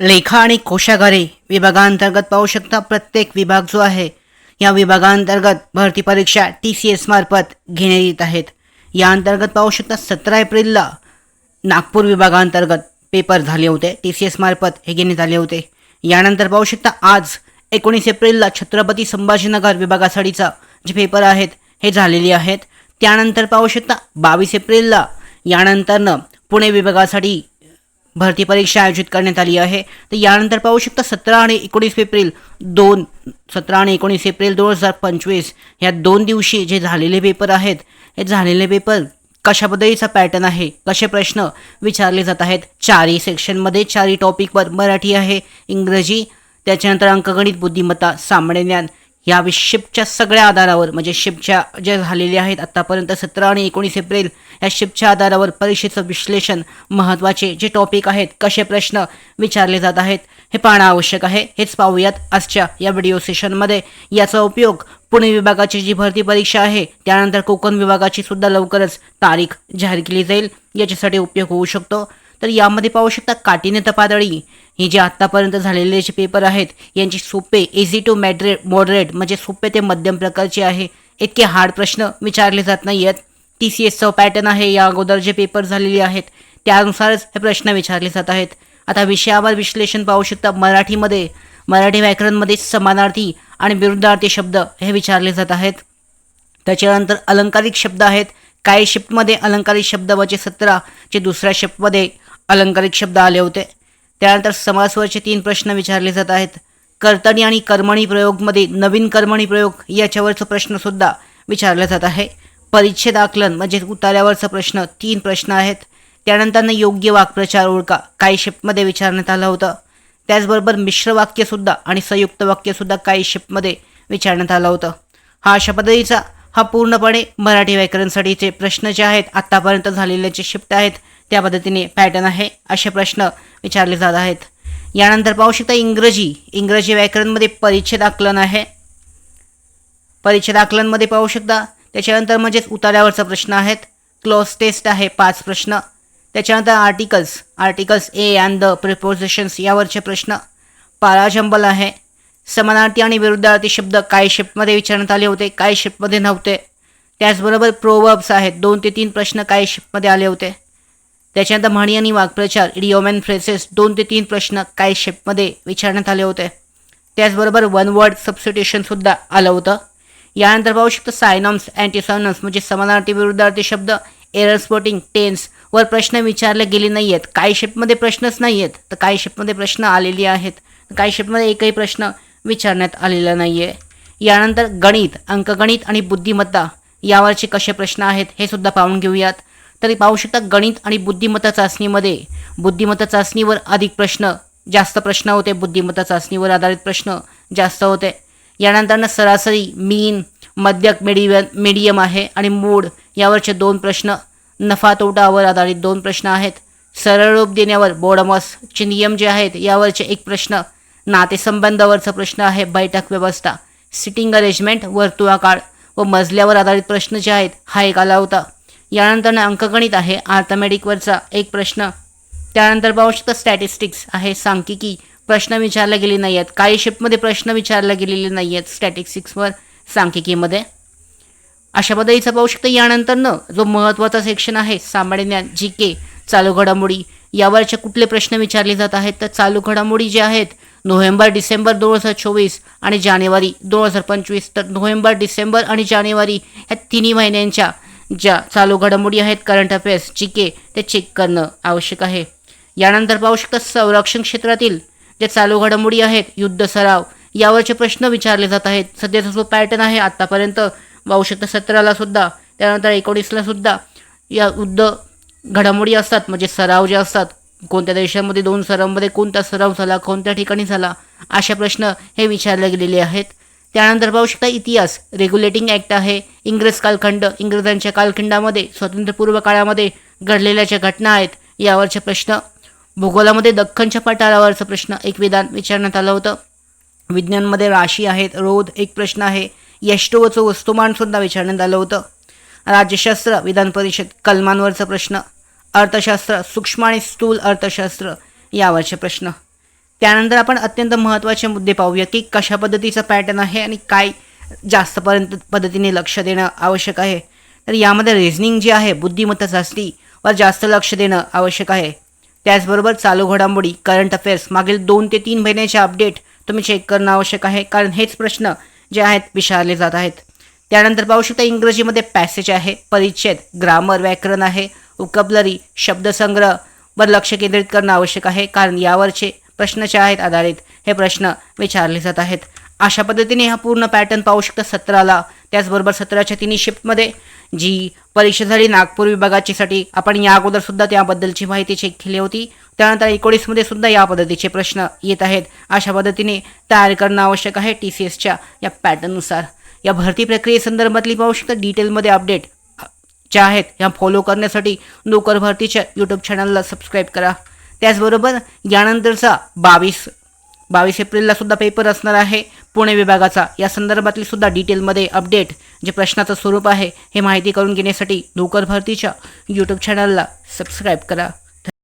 लेखा आणि कोशागारे विभागांतर्गत पाहू शकता प्रत्येक विभाग जो आहे या विभागांतर्गत भरती परीक्षा टी सी एस मार्फत घेण्यात येत आहेत. या अंतर्गत पाहू शकता सतरा एप्रिलला नागपूर विभागांतर्गत पेपर झाले होते टी सी एस मार्फत हे घेण्यात आले होते. यानंतर पाहू शकता आज एकोणीस एप्रिलला छत्रपती संभाजीनगर विभागासाठीचा जे पेपर आहेत हे झालेले आहेत. त्यानंतर पाहू शकता बावीस एप्रिलला यानंतरनं पुणे विभागासाठी भरती परीक्षा आयोजित करण्यात आली आहे. तर यानंतर पाहू शकता सतरा आणि एकोणीस एप्रिल दोन सतरा आणि एकोणीस एप्रिल दोन हजार पंचवीस ह्या दोन दिवशी जे झालेले पेपर आहेत हे झालेले पेपर कशा पद्धतीचा पॅटर्न आहे कसे प्रश्न विचारले जात आहेत चारही सेक्शनमध्ये चारही टॉपिकवर मराठी आहे इंग्रजी त्याच्यानंतर अंकगणित बुद्धिमत्ता सामान्य ज्ञान या शिपच्या सगळ्या आधारावर म्हणजे शिपच्या ज्या झालेले आहेत आत्तापर्यंत सतरा आणि एकोणीस एप्रिल या शिपच्या आधारावर परीक्षेचं विश्लेषण महत्त्वाचे जे टॉपिक आहेत कसे प्रश्न विचारले जात आहेत हे पाहणं आवश्यक आहे. हेच पाहूयात आजच्या या व्हिडिओ सेशनमध्ये याचा उपयोग पुणे विभागाची जी भरती परीक्षा आहे त्यानंतर कोकण विभागाची सुद्धा लवकरच तारीख जाहीर केली जाईल. याच्यासाठी उपयोग होऊ शकतो. तर यामध्ये पाहू शकता काठीने तपादळी. हे जे आत्तापर्यंत झालेले जे पेपर आहेत यांचे सोपे इझी टू मॅडरेट मॉडरेट म्हणजे सोपे ते मध्यम प्रकारचे आहे. इतके हार्ड प्रश्न विचारले जात नाही आहेत टी सी एसचा पॅटर्न आहे या अगोदर जे पेपर झालेले आहेत त्यानुसारच हे प्रश्न विचारले जात आहेत. आता विषयावर विश्लेषण पाहू शकता मराठीमध्ये. मराठी व्याकरणमध्ये समानार्थी आणि विरुद्धार्थी शब्द हे विचारले जात आहेत. त्याच्यानंतर अलंकारिक शब्द आहेत. काही शिफ्टमध्ये अलंकारिक शब्द वचे सतरा जे दुसऱ्या शिफ्टमध्ये अलंकारिक शब्द आले होते. त्यानंतर समासवरचे तीन प्रश्न विचारले जात आहेत. कर्तणी आणि कर्मणी प्रयोगमध्ये नवीन कर्मणी प्रयोग याच्यावरचा प्रश्नसुद्धा विचारला जात आहे. परिच्छेद आकलन म्हणजे उतार्यावरचा प्रश्न तीन प्रश्न आहेत. त्यानंतर योग्य वाक्प्रचार ओळखा काही शिफ्टमध्ये विचारण्यात आलं होतं. त्याचबरोबर मिश्र वाक्यसुद्धा आणि संयुक्त वाक्यसुद्धा काही शिफ्टमध्ये विचारण्यात आलं होतं. हा अशा पद्धतीचा हा पूर्णपणे मराठी व्याकरणसाठीचे प्रश्न जे आहेत आत्तापर्यंत झालेले जे शिफ्ट आहेत त्या पद्धतीने पॅटर्न आहे असे प्रश्न विचारले जात आहेत. यानंतर पाहू शकता इंग्रजी. इंग्रजी व्याकरणमध्ये परिच्छेद आकलन आहे. परिच्छेद आकलनमध्ये पाहू शकता त्याच्यानंतर म्हणजेच उतार्यावरचा प्रश्न आहेत. क्लोज टेस्ट आहे पाच प्रश्न. त्याच्यानंतर articles articles a and the prepositions यावरचे प्रश्न. पाराजंबल आहे. समानार्थी आणि विरुद्धार्थी शब्द काय शिफ्टमध्ये विचारण्यात आले होते काय शिफ्टमध्ये नव्हते. त्याचबरोबर प्रोवर्ब्स आहेत. दोन ते तीन प्रश्न काय शिफ्टमध्ये आले होते. त्याच्यानंतर म्हणी आणि वाक्प्रचार इडिओमॅन फ्रेसेस दोन ते तीन प्रश्न काही शेपमध्ये विचारण्यात आले होते. त्याचबरोबर वन वर्ड सबस्टिट्युशनसुद्धा आलं होतं. यानंतर पाहू शकतो सायनॉम्स अँटीसायनॉम्स म्हणजे समानार्थी विरुद्धार्थी शब्द एरर स्पोर्टिंग टेन्स वर प्रश्न विचारले गेले नाही आहेत काही शेपमध्ये प्रश्नच नाही आहेत तर काही शेपमध्ये प्रश्न आलेले आहेत? काही शेपमध्ये एकही प्रश्न विचारण्यात आलेला नाही आहे यानंतर गणित अंकगणित आणि बुद्धिमत्ता यावरचे कसे प्रश्न आहेत हे सुद्धा पाहून घेऊयात. तरी पाहू शकता गणित आणि बुद्धिमत्ता चाचणीमध्ये. बुद्धिमत्ता चाचणीवर अधिक प्रश्न जास्त प्रश्न होते. बुद्धिमत्ता चाचणीवर आधारित प्रश्न जास्त होते. यानंतरनं सरासरी मीन मध्यक मिडियम मिडियम आहे आणि मूड यावरचे दोन प्रश्न नफा तोटावर आधारित दोन प्रश्न आहेत. सरळ रूप देण्यावर बोडमसचे नियम जे आहेत यावरचे एक प्रश्न नातेसंबंधावरचा प्रश्न आहे बैठक व्यवस्था सिटिंग अरेंजमेंट वर्तुळाकाळ व मजल्यावर आधारित प्रश्न जे आहेत हा एक आला होता. यानंतर अंकगणित आहे आर्थमॅटिकवरचा एक प्रश्न. त्यानंतर पाहू शकता स्टॅटिस्टिक्स आहे सांख्यिकी. प्रश्न विचारले गेले नाही आहेत काही शिफ्टमध्ये प्रश्न विचारले गेलेले नाही आहेत स्टॅटिस्टिक्सवर सांख्यिकीमध्ये. अशा पद्धतीचं पाहू शकता यानंतरनं जो महत्त्वाचा सेक्शन आहे सामान्य ज्ञान जी के चालू घडामोडी यावरचे कुठले प्रश्न विचारले जात आहेत तर चालू घडामोडी जे आहेत नोव्हेंबर डिसेंबर दोन हजार चोवीस आणि जानेवारी दोन हजार पंचवीस तर नोव्हेंबर डिसेंबर आणि जानेवारी ह्या तिन्ही महिन्यांच्या ज्या चालू घडामोडी आहेत करंट अफेअर्स जी के ते चेक करणं आवश्यक आहे. यानंतर पाहू शकता संरक्षण क्षेत्रातील जे चालू घडामोडी आहेत युद्ध सराव यावरचे प्रश्न विचारले जात आहेत. सध्याचा जो पॅटर्न आहे आत्तापर्यंत पाहू शकता सतराला सुद्धा त्यानंतर एकोणीसला सुद्धा या युद्ध घडामोडी असतात. म्हणजे सराव जे असतात कोणत्या देशामध्ये दोन सरावमध्ये कोणता सराव झाला कोणत्या ठिकाणी झाला अशा प्रश्न हे विचारले गेलेले आहेत. त्यानंतर पाहू शकता इतिहास. रेग्युलेटिंग ॲक्ट आहे. इंग्रज कालखंड इंग्रजांच्या कालखंडामध्ये स्वातंत्र्यपूर्व काळामध्ये घडलेल्या ज्या घटना आहेत यावरचे प्रश्न. भूगोलामध्ये दख्खनच्या पठारावरचा प्रश्न एक विधान विचारण्यात आलं होतं. विज्ञानमध्ये राशी आहेत रोध एक प्रश्न आहे. यष्टोवचं वस्तुमानसुद्धा विचारण्यात आलं होतं. राज्यशास्त्र विधान परिषद कलमांवरचा प्रश्न. अर्थशास्त्र सूक्ष्म आणि स्थूल अर्थशास्त्र यावरचे प्रश्न. त्यानंतर आपण अत्यंत महत्त्वाचे मुद्दे पाहूया की कशा पद्धतीचा पॅटर्न आहे आणि काय जास्तपर्यंत पद्धतीने लक्ष देणं आवश्यक आहे. तर यामध्ये रिझनिंग जी आहे बुद्धिमत्ता चाचणीवर जास्त लक्ष देणं आवश्यक आहे. त्याचबरोबर चालू घडामोडी करंट अफेअर्स मागील दोन ते तीन महिन्याचे अपडेट तुम्ही चेक करणं आवश्यक आहे कारण हेच प्रश्न जे आहेत विचारले जात आहेत. त्यानंतर पाहू शकता इंग्रजीमध्ये पॅसेज आहे परिच्छेद ग्रामर व्याकरण आहे उकबलरी शब्दसंग्रह वर लक्ष केंद्रित करणं आवश्यक आहे कारण यावरचे प्रश्न जे आहेत आधारित हे प्रश्न विचारले जात आहेत. अशा पद्धतीने हा पूर्ण पॅटर्न पाहू शकता सतराला. त्याचबरोबर सतराच्या तिन्ही शिफ्टमध्ये जी परीक्षा झाली नागपूर विभागाचीसाठी आपण या अगोदर सुद्धा त्याबद्दलची माहिती चेक केली होती. त्यानंतर एकोणीसमध्ये सुद्धा या पद्धतीचे प्रश्न येत आहेत. अशा पद्धतीने तयार करणं आवश्यक आहे टी सी एसच्या या पॅटर्ननुसार या भरती प्रक्रियेसंदर्भातली पाहू शकता डिटेलमध्ये अपडेट ज्या आहेत. ह्या फॉलो करण्यासाठी नोकर भरतीच्या यूट्यूब चॅनलला सबस्क्राईब करा. त्याचबरोबर यानंतरचा बावीस बावीस एप्रिलला सुद्धा पेपर असणार आहे. पुणे विभागाचा. या संदर्भातली सुद्धा डिटेलमध्ये अपडेट जे प्रश्नाचं स्वरूप आहे हे माहिती करून घेण्यासाठी नोकर भरतीच्या यूट्यूब चॅनलला सबस्क्राईब करा.